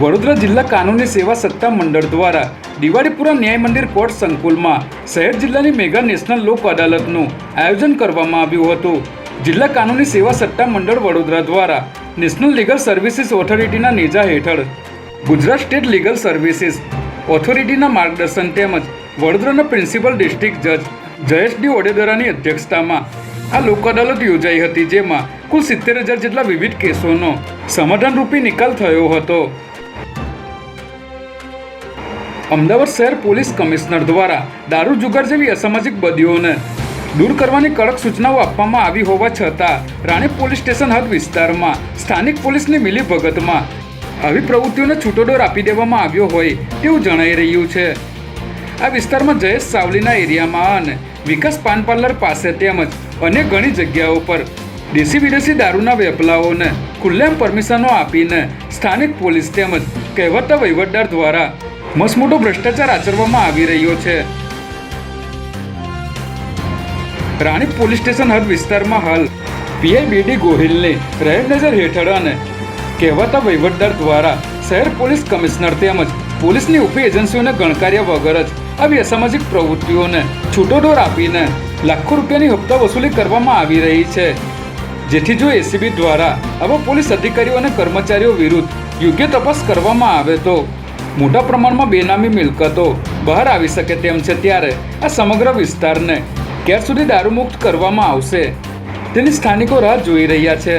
વડોદરા જિલ્લા કાનૂની સેવા સત્તા મંડળ દ્વારા દિવાળીપુરા ન્યાય મંદિર કોર્ટ સંકુલમાં શહેર જિલ્લાની મેગા નેશનલ લોક અદાલતનું આયોજન કરવામાં આવ્યું હતું. જિલ્લા કાનૂની સેવા સત્તા મંડળ વડોદરા દ્વારા નેશનલ લીગલ સર્વિસીસ ઓથોરિટીના નેજા હેઠળ ગુજરાત સ્ટેટ લીગલ સર્વિસીસ ઓથોરિટીના માર્ગદર્શન તેમજ વડોદરાના પ્રિન્સિપલ ડિસ્ટ્રિક્ટ જજ જયેશ ડી ઓડેદરાની અધ્યક્ષતામાં આ લોક અદાલત યોજાઈ હતી, જેમાં કુલ સિત્તેર હજાર જેટલા વિવિધ કેસોનો સમાધાનરૂપી નિકાલ થયો હતો. અમદાવાદ શહેર પોલીસ કમિશનર દ્વારા દારૂ જુગાર જેવી અસામાજિક બદીઓને દૂર કરવાની કડક સૂચનાઓ આપવામાં આવી હોવા છતાં, રાણી પોલીસ સ્ટેશન હદ વિસ્તારમાં સ્થાનિક પોલીસની મિલીભગતમાં આવી પ્રવૃત્તિઓને છૂટોડોર આપી દેવામાં આવ્યો હોય તેવું જણાઈ રહ્યું છે. આ વિસ્તારમાં જયેશ સાવલીના એરિયામાં અને વિકાસ પાન પાર્લર પાસે તેમજ અન્ય ઘણી જગ્યાઓ પર દેશી વિદેશી દારૂના વેપલાઓને ખુલ્લેમ પરમિશનો આપીને સ્થાનિક પોલીસ તેમજ કહેવતા વહીવટદાર દ્વારા મસમોટો ભ્રષ્ટાચાર આચરવામાં આવી રહ્યો છે. રાણીપ પોલીસ સ્ટેશન હદ વિસ્તારમાં હાલ પીઆઈ બીડી ગોહિલની રહેમ નજર હેઠળ અને કહેવાતા વહીવટદાર દ્વારા શહેર પોલીસ કમિશનર તેમજ પોલીસની ઉપી એજન્સીઓને ગણકાર્યા વગર જ આવી અસામાજિક પ્રવૃત્તિઓને છૂટોદોર આપીને લાખો રૂપિયાની હપ્તા વસૂલી કરવામાં આવી રહી છે. જેથી જો એસીબી દ્વારા આવા પોલીસ અધિકારીઓ અને કર્મચારીઓ વિરુદ્ધ યોગ્ય તપાસ કરવામાં આવે તો મોટા પ્રમાણમાં બેનામી મિલકતો બહાર આવી શકે તેમ છે ત્યારે આ સમગ્ર વિસ્તારને ક્યાર સુધી દારૂમુક્ત કરવામાં આવશે. તેની સ્થાનિકો રાહ જોઈ રહ્યા છે.